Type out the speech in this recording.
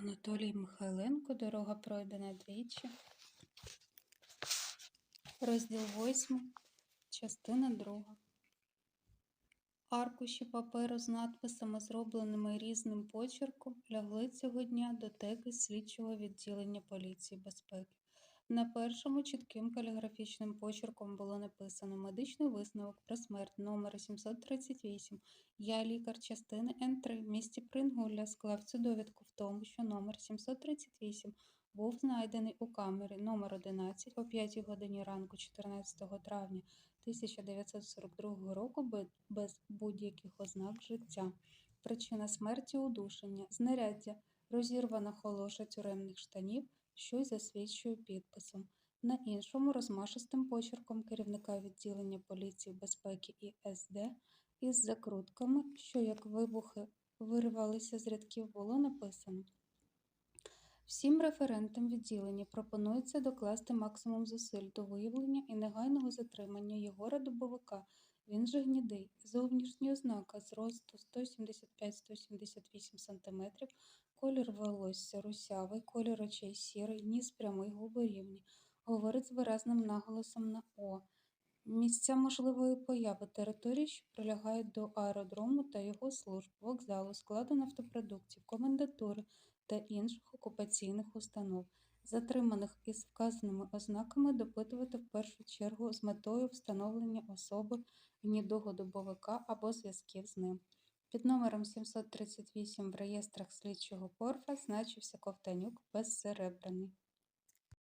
Анатолій Михайленко, дорога пройдена двічі. Розділ 8, частина 2. Аркуші паперу з надписами, зробленими різним почерком, лягли цього дня до теки слідчого відділення поліції безпеки. На першому чітким каліграфічним почерком було написано «Медичний висновок про смерть номер 738. Я лікар частини Н3 в місті Прингулля склав цю довідку в тому, що номер 738 був знайдений у камері номер 11 о 5 годині ранку 14 травня 1942 року без будь-яких ознак життя. Причина смерті – удушення, знаряддя, розірвана холоша тюремних штанів, що й засвідчує підписом. На іншому розмашистим почерком керівника відділення поліції безпеки і СД із закрутками, що як вибухи виривалися з рядків, було написано Всім референтам відділення пропонується докласти максимум зусиль до виявлення і негайного затримання Єгора Дубовика. Він же гнідий. Зовнішні ознака зросту 175-178 см, колір волосся русявий, колір очей сірий, ніс прямий, губи рівні. Говорить з виразним наголосом на О. Місця можливої появи територій, що прилягають до аеродрому та його служб, вокзалу, складу нафтопродуктів, комендатури та інших окупаційних установ. Затриманих із вказаними ознаками допитувати в першу чергу з метою встановлення особи гнідого дубовика або зв'язків з ним. Під номером 738 в реєстрах слідчого Порфа значився Ковтанюк безсеребрений.